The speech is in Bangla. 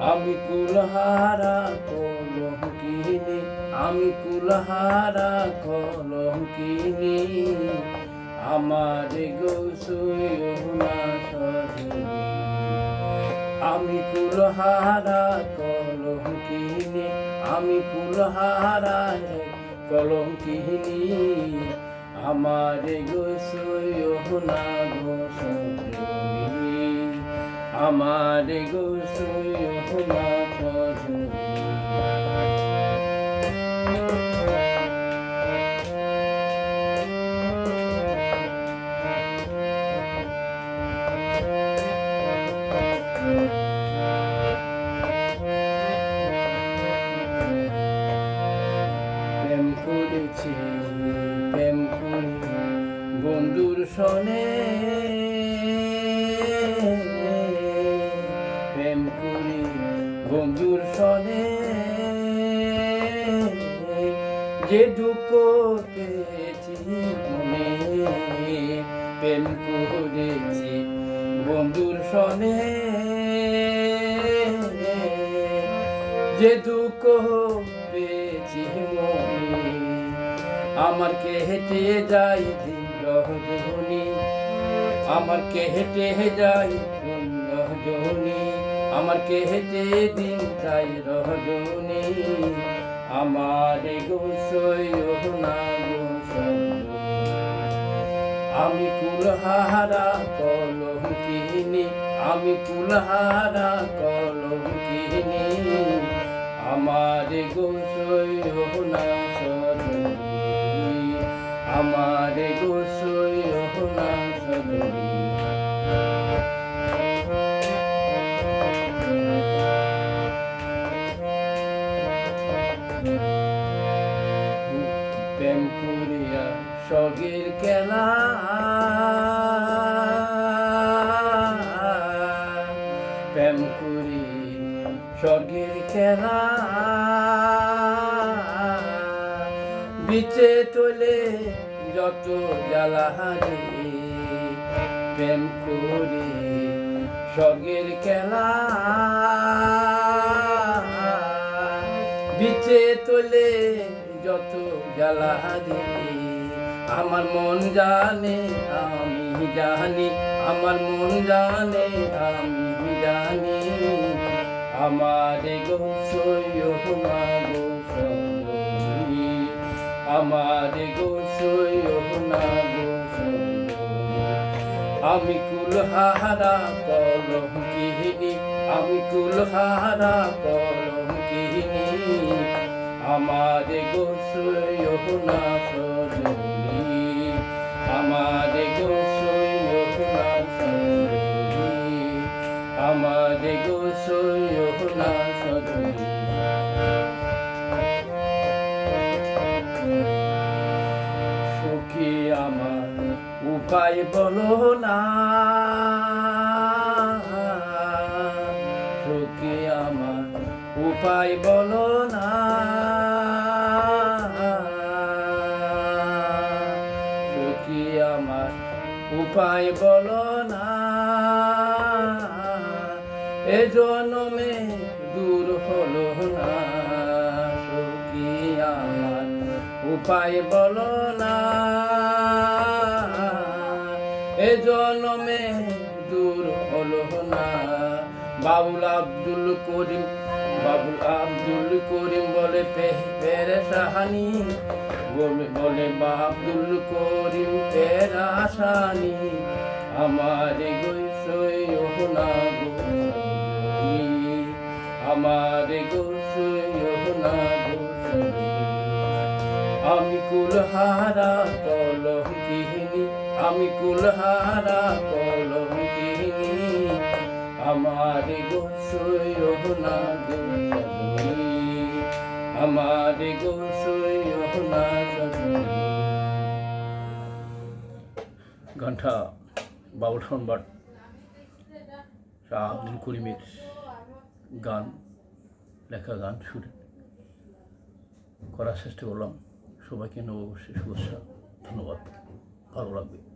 আমি কুলহারা কলঙ্কিনী আমি কুলহারা কলঙ্কিনী আমার গোসুনা সজনী আমি কুলহারা কলঙ্কিনী আমি কুলহারা কলঙ্কিনী আমার গোসুনা গোসনী আমার সজনী প্রেম করেছি বন্ধুর সনে যে দুঃখ পেয়েছি মনে প্রেম করেছি বন্ধুর সনে। যে দুঃখ পেয়েছি মনে, আমার কে হেঁটে যাই দিন রহজনী, আমার কে হেঁটে যাই রহজনী, আমার কে হেঁটে দিন যাই রহজনী। আমার আমি কুলহারা কলম কিনি আমি কুলহারা কলম কিনি আমার গোসই না আমার গোসই খেলা প্রেম করি স্বর্গের খেলা। বিচে তোলে যত জ্বালা হারে। প্রেম করি স্বর্গের খেলা। বিচে তোলে যত জ্বালা হারে। আমার মন জানে, আমি জানি, আমার মন জানে, আমি জানি। আমার গোসই মা গোসই আমার গোসই না গোসই আমি কুলহারা কলঙ্কিনী আমি কুলহারা কলঙ্কিনী আমার গোসই না সজনী আমার গোসই না সজনী আমার গোসই না সজনী সুখী উপায় বলো না। সুখী আমার উপায় বলো না। উপায় বলো না। এ জন্মে দূর হলো না উপায় বলো না। এ জন্মে দূর হলো না। বাবুল আব্দুল করিম, বাবুল আব্দুল করিম বলে পেরে সাহানি। বলে বলে আব্দুল করিম, পেরা সানি আমার গৈসই না গো আমার গোসই না গোসই আমি কুলহারা কলঙ্কিনী আমি কুলহারা আমার আমার গোসই না সজনী গানটা বাবুল সম্রাট শাহ আব্দুল করিমের গান লেখা গান সুরে করার চেষ্টা করলাম সবাইকে নববর্ষের শুভেচ্ছা ধন্যবাদ ভালো লাগবে